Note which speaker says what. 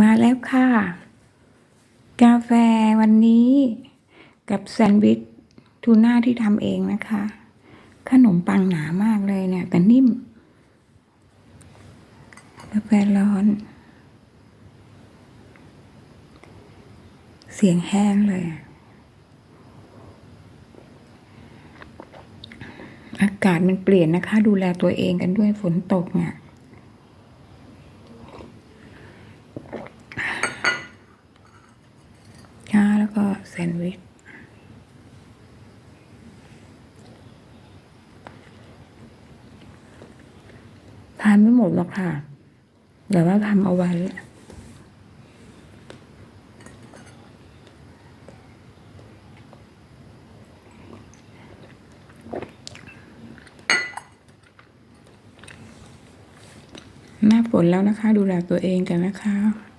Speaker 1: มาแล้วค่ะ กาแฟวันนี้กับแซนด์วิชทูน่าที่ทำเองนะคะ ขนมปังหนามากเลยเนี่ย แต่นิ่ม กาแฟร้อน เสียงแห้งเลย อากาศมันเปลี่ยนนะคะ ดูแลตัวเองกันด้วยฝนตกเนี่ย ชา แซนด์วิชทานไม่หมดหรอกค่ะแต่ว่าทำเอาไว้ หน้าฝนแล้วนะคะ ดูแลตัวเองกันนะคะ